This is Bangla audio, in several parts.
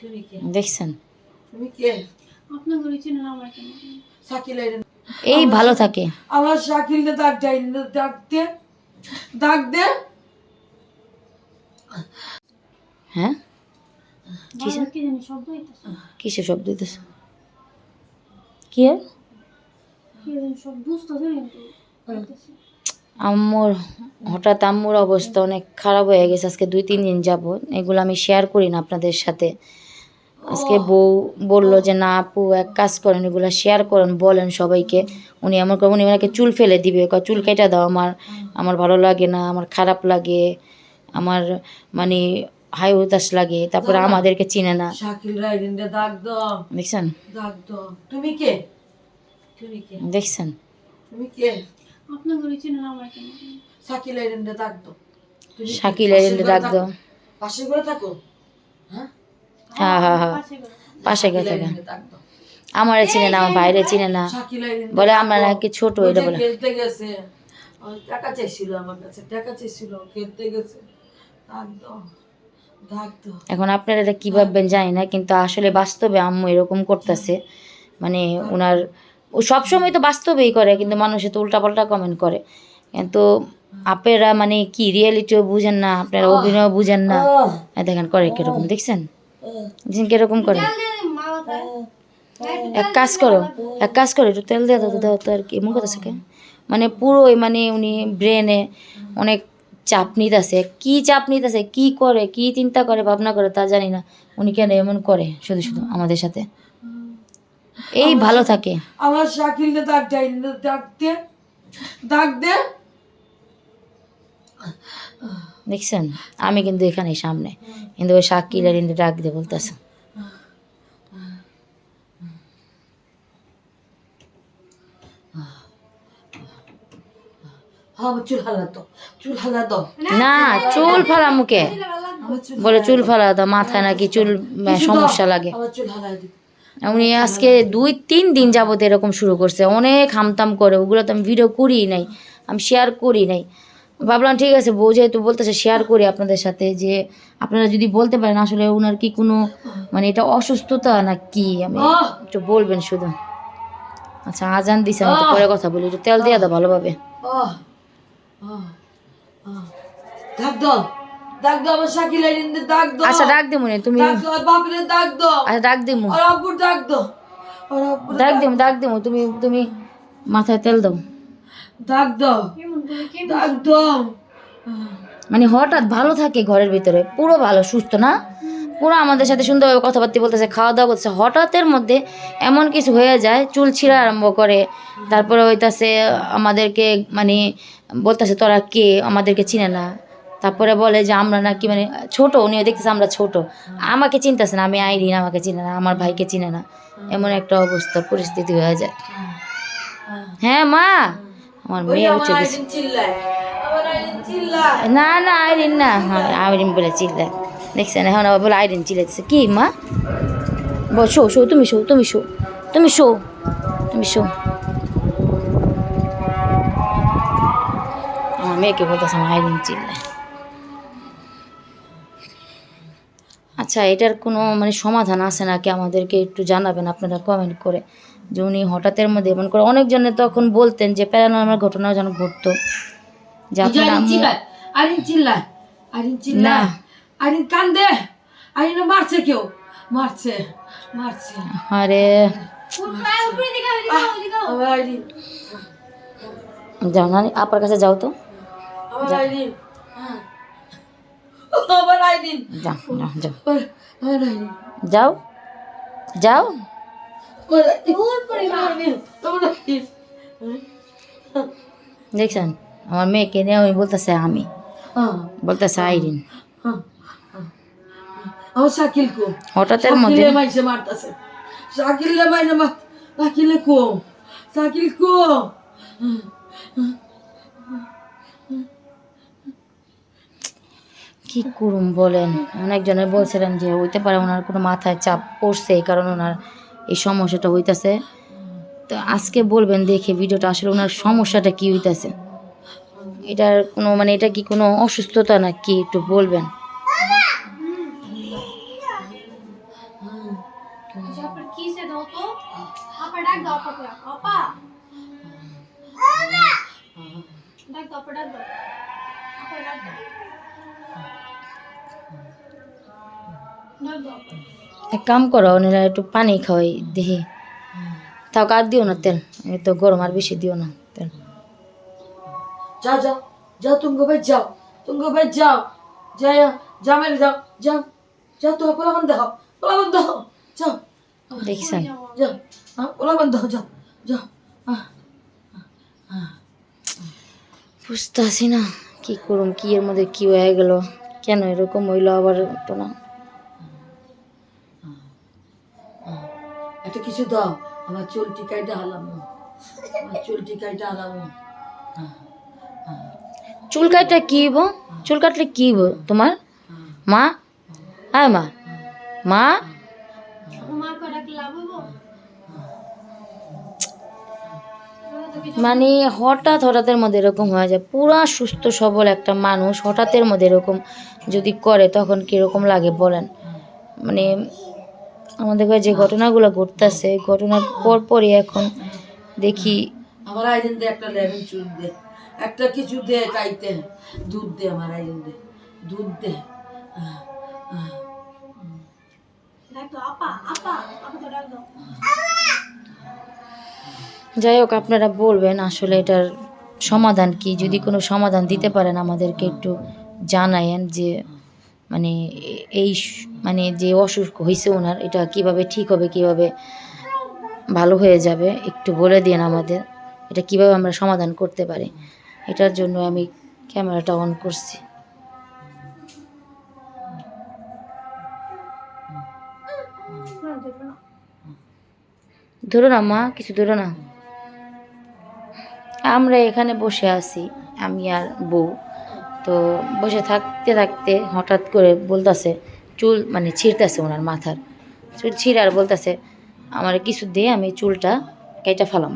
তুমি কে? দেখছেন? তুমি কে? আপনার ঘরে চিনেন আমার কেন? শাকিল আইলেন এই ভালো থাকে। আমার শাকিল ডাক যাই না ডাক দে। হ্যাঁ? কি শব্দ হইতেছে। হইতেছে। আম্মুর হঠাৎ আম্মুর অবস্থা অনেক খারাপ হয়ে গেছে। আজকে দুই তিন দিন যাব এগুলো আমি শেয়ার করি না আপনাদের সাথে। আজকে বউ বলল যে না আপু এক কাজ করেন এগুলো শেয়ার করেন বলেন সবাইকে। উনি আমার উনি ওনাকে চুল ফেলে দিবে। কয় চুল কেটে দাও আমার। আমার ভালো লাগে না আমার খারাপ লাগে। আমার মানে হাই উতাস লাগে। তারপরে আমাদেরকে চিনে না। দেখছেন? তুমি কে? দেখছেন? শাকিল দে ডাক দাও তুমি কে? শাকিল পাশের এলে ডাক দাও পাশের ঘরে থাকো। হ্যাঁ? হ্যাঁ হ্যাঁ হ্যাঁ পাশে গেছে আমারে চিনে না আমার বাইরে চিনে না। বলে আমরা নাকি ছোট এটা বলে। টাকা চাইছিল আমার কাছে টাকা চাইছিল খেলতে গেছে। এখন আপনারা এটা কী ভাববেন জানি না কিন্তু আসলে বাস্তবে আম্মু এরকম করতেছে। মানে ওনার ও সবসময় তো বাস্তবেই করে কিন্তু মানুষে তো উল্টাপাল্টা কমেন্ট করে। কিন্তু আপনারা মানে কি রিয়েলিটিও বুঝেন না আপনারা অভিনয় বুঝেন না। দেখেন করে কীরকম দেখছেন? দেখছেন কীরকম করে। এক কাজ করো এক কাজ করো একটু তেল দিয়ে দাও তো আর কি এমন কথা শেখে মানে পুরোই মানে উনি ব্রেনে অনেক চাপ নিতেছে কি চাপ নিতেছে কি করে কি চিন্তা করে ভাবনা করে তা জানি না। উনি কেন এমন করে শুধু শুধু আমাদের সাথে? এই ভালো থাকে। আমার শাকিল নে ডাক যাই না ডাক দে ডাক দে। দেখছেন? আমি কিন্তু এখানে সামনে। কিন্তু ওই শাকিলের কিন্তু ডাক দিয়ে বলতেছে। না চুল ফালা মুখে। বলে চুল ফালা দাও মাথায় নাকি চুল সমস্যা লাগে। উনি আজকে দুই তিন দিন যাবত এরকম শুরু করছে। অনেক হামতাম করে। ওগুলো তো আমি ভিডিও করি নাই। আমি শেয়ার করি নাই। ভাবলাম ঠিক আছে বউ যেহেতু বলতেছে শেয়ার করি আপনাদের সাথে যে আপনারা যদি বলতে পারেন আসলে ওনার কি কোনো মানে এটা অসুস্থতা না কি আমি একটু বলবেন শুধু। আচ্ছা আজান দিছে আমি পরে কথা বলি একটু তেল দিয়ে দাও ভালোভাবে। আচ্ছা ডাক দিমু নি তুমি আচ্ছা ডাক দিমু। ডাক দিমু ডাক দিমু তুমি তুমি মাথায় তেল দাও। ডাক দাও। দাও মানে হঠাৎ ভালো থাকে ঘরের ভিতরে পুরো ভালো সুস্থ না? পুরো আমাদের সাথে সুন্দরভাবে কথাবার্তা বলতেছে খাওয়া দাওয়া করতেছে হঠাৎের মধ্যে এমন কিছু হয়ে যায় চুল ছিঁড়া আরম্ভ করে। তারপরে হইতাছে আমাদেরকে মানে বলতেছে তোরা কে? আমাদেরকে চিনে না। তারপরে বলে যে আমরা নাকি মানে ছোট। উনি দেখতেছে আমরা ছোট। আমাকে চিনতেছে না আমি আইরিন আমাকে চিনে না আমার ভাইকে চিনে না। এমন একটা অবস্থা পরিস্থিতি হয়ে যায়। হ্যাঁ মা? আমার মেয়ে চিল্লায়। না না আইরিন না। হ্যাঁ আইরিন বলে চিল্লা দেখছেন এখন আবার বলে আইরিন চিল্লাচ্ছে কি মা? বল শো শো তুমি শো তুমি শো তুমি শো তুমি শো। আমার মেয়েকে বলতেছে আমার আইরিন চিল্লা আচ্ছা এটার কোনো মানে সমাধান আছে নাকি? আমাদেরকে একটু জানাবেন আপনারা কমেন্ট করে। যে উনি হঠাৎের মধ্যে এমন করে অনেকজনে তখন বলতেন যে প্যারানর্মাল ঘটনাও যেন ঘটতো। যে আপনার আম্মু আইরিন চিল্লায়। কান্দে। মারছে কেউ। মারছে। মারছে। আরে। যাও না আপার কাছে যাও তো। হ্যাঁ। যাও। যাও। দেখছেন আমার মেয়েকে নিয়ে ওই বলতেছে আমি। বলতেছে আইরিন। শাকিল কো? হঠাৎের মধ্যে? মাইছে মারতাছে। শাকিলে মাইনে মা শাকিলে কো? শাকিল কো? কি করুম বলেন? অনেকজনে বলছিলেন যে হইতে পারে ওনার কোনো মাথায় চাপ পড়ছে এই কারণে ওনার এই সমস্যাটা হইতাছে। তো আজকে বলবেন দেখে ভিডিওটা আসলে ওনার সমস্যাটা কি হইতাছে। এটার কোনো মানে এটা কি কোনো অসুস্থতা না কি একটু বলবেন। এক কাম করো ওনারা একটু পানি খাওয়াই দেখি তাও কার দিও না তেল? তো গরম আর বেশি দিও না তেল। যাও যাও যাও তুমি ভাই যাও তুমি ভাই যাও। যাই যা মেরে যাও যাও যাও তো পোলা বন্ধ হও পোলা বন্ধ হও যাও। দেখছেন যাও হ্যাঁ পোলা বন্ধ হও যাও যাও আহ, আহ, বুঝতেছি না কি করুম কি এর মধ্যে কি হয়ে গেল কেন এরকম হইল আবার তো না। একটা কিছু দাও। আমার চুল টিকাইটা হালাম আমার চুল টিকাইটা হালাম চুল কাটলে কি হইব? চুল কাটলে কি হইব তোমার? মা? হ্যাঁ মা। মা? মানে হঠাৎ হঠাৎের মধ্যে এরকম হয়ে যায়। পুরা সুস্থ সবল একটা মানুষ হঠাৎের মধ্যে এরকম যদি করে তখন কীরকম লাগে বলেন? মানে আমাদের ঘরে যে ঘটনাগুলো ঘটতেছে ঘটনার পরপরই এখন দেখি আমার আইজেন দে একটা লেমন চুল দে একটা কিছু দে খাইতে দুধ দে আমার আইজেন দে দুধ দে। যাই হোক আপনারা বলবেন আসলে এটার সমাধান কি? যদি কোনো সমাধান দিতে পারেন আমাদেরকে একটু জানায়েন যে মানে এই মানে যে অসুখ হয়েছে ওনার, এটা কীভাবে ঠিক হবে, কীভাবে ভালো হয়ে যাবে, একটু বলে দিন আমাদের, এটা কীভাবে আমরা সমাধান করতে পারি। এটার জন্য আমি ক্যামেরাটা অন করছি। ধরো না মা কিছু ধরো না। আমরা এখানে বসে আছি, আমি আর বউ। তো বসে থাকতে থাকতে হঠাৎ করে বলতাছে, চুল মানে ছিঁড়তেছে ওনার মাথার। চুল আর বলতেছে, আমার কিছু দিয়ে আমি চুলটা কেটে ফেলাম।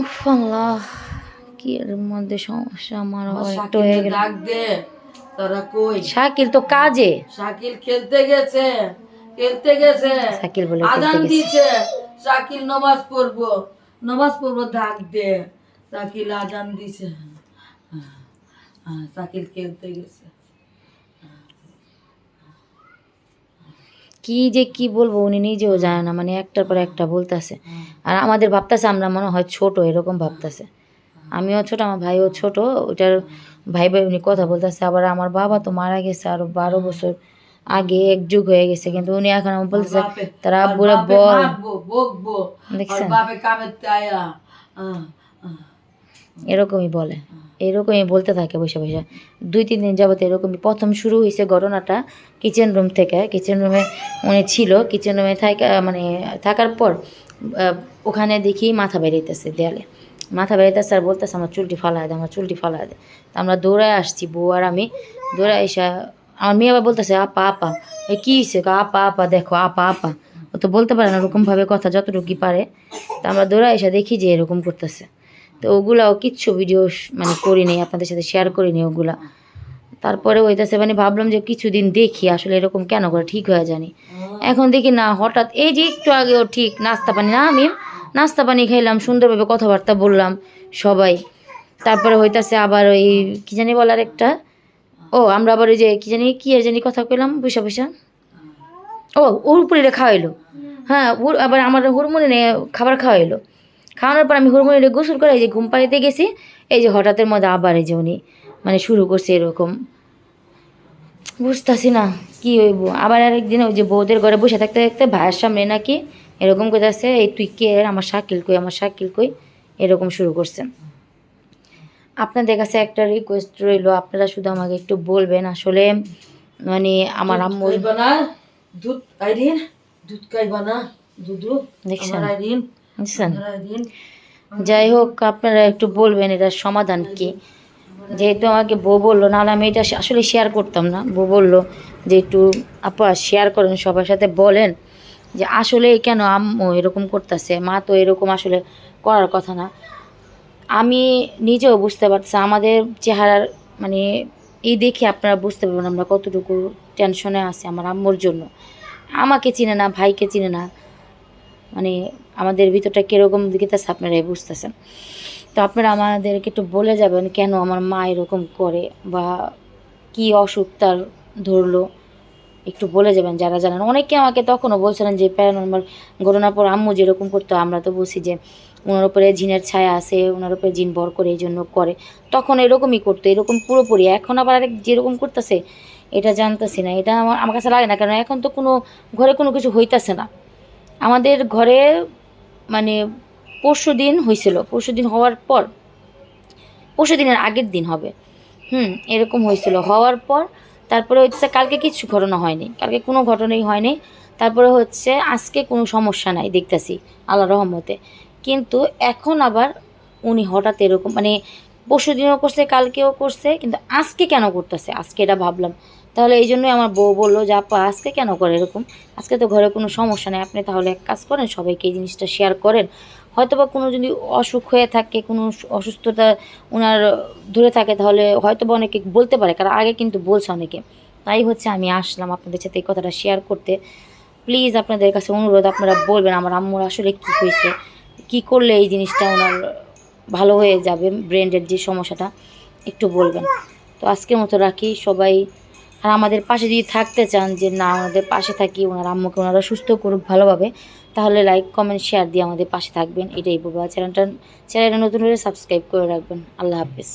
উফ আল্লাহ, কি এর মধ্যে সমস্যা আমার একটু হয়ে গেল। তারা কই? শাকিল তো কাজে। শাকিল খেলতে গেছে খেলতে গেছে। শাকিল বলে। দিছে শাকিল নমাজ পড়ব। নমাজ পড়ব ডাক দে। শাকিল দিছে। হ্যাঁ, শাকিল খেলতে গেছে। কি যে কি বলব উনি নিজেও জানে না মানে একটার পর একটা বলতেছে। আর আমাদের ভাবতেছে আমরা মনে হয় ছোট এরকম ভাবতেছে। আমিও ছোট আমার ভাইও ছোট ওইটার ভাই ভাই উনি কথা বলতেছে আবার আমার বাবা তো মারা গেছে আরও বারো বছর আগে এক যুগ হয়ে গেছে কিন্তু উনি এখন আমার বলতেছে তারা আর বল। দেখছেন। এরকমই বলে এরকমই বলতে থাকে বসে বসে। দুই তিন দিন যাবত এরকমই প্রথম শুরু হয়েছে ঘটনাটা কিচেন রুম থেকে। কিচেন রুমে উনি ছিল কিচেন রুমে থাকা মানে থাকার পর ওখানে দেখি মাথা বেরিয়েতেছে দেয়ালে। মাথা বেরিয়েতেছে আর বলতেছে আমার চুলটি ফালায় দে আমার চুলটি ফালায় দে। তা আমরা দৌড়ায় আসছি বউ আর আমি দৌড়ায় এসে আমার মেয়ে আবার বলতেছে আপা আপা। এই কী হয়েছে আপা আপা দেখো আপা আপা। ও তো বলতে পারে না ওরকমভাবে কথা যতটুকু পারে। তা আমরা দৌড়ায় এসে দেখি যে এরকম করতেছে। তো ওগুলাও কিচ্ছু ভিডিও মানে করিনি আপনাদের সাথে শেয়ার করিনি ওগুলা। তারপরে ওইটাছে মানে ভাবলাম যে কিছুদিন দেখি আসলে এরকম কেন করে ঠিক হয়ে জানি এখন দেখি না হঠাৎ এই যে একটু আগেও ঠিক নাস্তা পানি না আমি নাস্তা পানি খাইলাম, সুন্দরভাবে কথাবার্তা বললাম সবাই। তারপরে হইতাছে আবার ওই, কি জানি বলার একটা? ও, আমরা আবার ওই যে, কি জানি, কি আর জানি কথা কইলাম বৈশা বৈশা ও, ওর উপরে খাওয়াইলো। হ্যাঁ ওর আবার আমার হরমোনে খাবার খাওয়া খাওয়াইলো। খাওয়ানোর পর আমি হরমোনে গোসল করে এই যে ঘুম পাড়িতে গেছি, এই যে হঠাৎের মধ্যে আবার এই যে উনি মানে শুরু করছে এরকম। বুঝতেছি না, কি হইব? আবার আরেকদিন ওই যে বৌদের ঘরে বসে থাকতে থাকতে ভাইয়ের সামনে নাকি এরকম করতেছে এই তুই কে? আমার শাকিল কই? আমার শাকিল কই? এরকম শুরু করছে। আপনাদের কাছে একটা রিকোয়েস্ট রইল আপনারা শুধু আমাকে একটু বলবেন আসলে মানে আমার না? দুধ আইরিন দুধ খাইবা না? দুধু দেখছেন? বুঝছেন যাই হোক আপনারা একটু বলবেন এটার সমাধান কি? যেহেতু আমাকে বউ বলল নাহলে আমি এটা আসলে শেয়ার করতাম না। বউ বলল যে একটু আপা শেয়ার করেন সবার সাথে বলেন। যে আসলে কেন আম্মু এরকম করতেছে, মা তো এরকম আসলে করার কথা না। আমি নিজেও বুঝতে পারছি আমাদের চেহারার মানে এই দেখে আপনারা বুঝতে পারবেন আমরা কতটুকু টেনশনে আছি আমার আম্মুর জন্য। আমাকে চিনে না, ভাইকে চিনে না মানে আমাদের ভিতরটা কীরকম দিকেতেছে আপনারাই বুঝতেছেন। তো আপনারা আমাদেরকে একটু বলে যাবেন কেন আমার মা এরকম করে বা কি অসুখ তার ধরলো। একটু বলে যাবেন যারা জানেন। অনেকে আমাকে তখনও বলছিলেন যে, প্যারানর্মাল ঘটনার পর আম্মু যেরকম করতো, আমরা তো বলছি যে ওনার উপরে জিনের ছায়া আছে ওনার উপরে জিন ভর করে এই জন্য করে। তখন এরকমই করতো, এরকম পুরোপুরি। এখন আবার আরেক যেরকম করতেছে, এটা জানতেছি না। এটা আমার আমার কাছে লাগে না, কারণ এখন তো কোনো, ঘরে কোনো কিছু হইতাছে না। আমাদের ঘরে মানে পরশু দিন হয়েছিল পরশু দিন হওয়ার পর, পরশু দিনের আগের দিন হবে। হুম, এরকম হয়েছিল হওয়ার পর তারপরে হচ্ছে কালকে কিছু ঘটনা হয়নি। কালকে কোনো ঘটনাই হয়নি। তারপরে হচ্ছে আজকে কোনো সমস্যা নাই দেখতেছি আল্লাহ রহমতে। কিন্তু এখন আবার উনি হঠাৎ এরকম মানে পরশু দিনও করছে, কালকেও করছে, কিন্তু আজকে কেন করতেছে? আজকে এটা ভাবলাম। তাহলে এই জন্যই আমার বউ বলল যে, আপা, আজকে কেন করে এরকম? আজকে তো ঘরে কোনো সমস্যা নেই। আপনি তাহলে এক কাজ করেন, সবাইকে এই জিনিসটা শেয়ার করেন। হয়তো বা কোনো যদি অসুখ হয়ে থাকে, কোনো অসুস্থতা ওনার ধরে থাকে, তাহলে হয়তো বা অনেকে বলতে পারে, কারণ আগে কিন্তু বলছে অনেকে। তাই হচ্ছে আমি আসলাম আপনাদের সাথে এই কথাটা শেয়ার করতে। প্লিজ আপনাদের কাছে অনুরোধ, আপনারা বলবেন আমার আম্মুর আসলে কী হয়েছে, কী করলে এই জিনিসটা ওনার ভালো হয়ে যাবে, ব্রেনের যে সমস্যাটা, একটু বলবেন। তো আজকের মতো রাখি, সবাই। আর আমাদের পাশে যদি থাকতে চান যে না, আমাদের পাশে থাকি, ওনার আম্মুকে ওনারা সুস্থ করুক ভালোভাবে তাহলে লাইক কমেন্ট শেয়ার দিয়ে আমাদের পাশে থাকবেন। এটাই বলব চ্যানেলটা চ্যানেলটা নতুন হলে সাবস্ক্রাইব করে রাখবেন। আল্লাহ হাফিজ।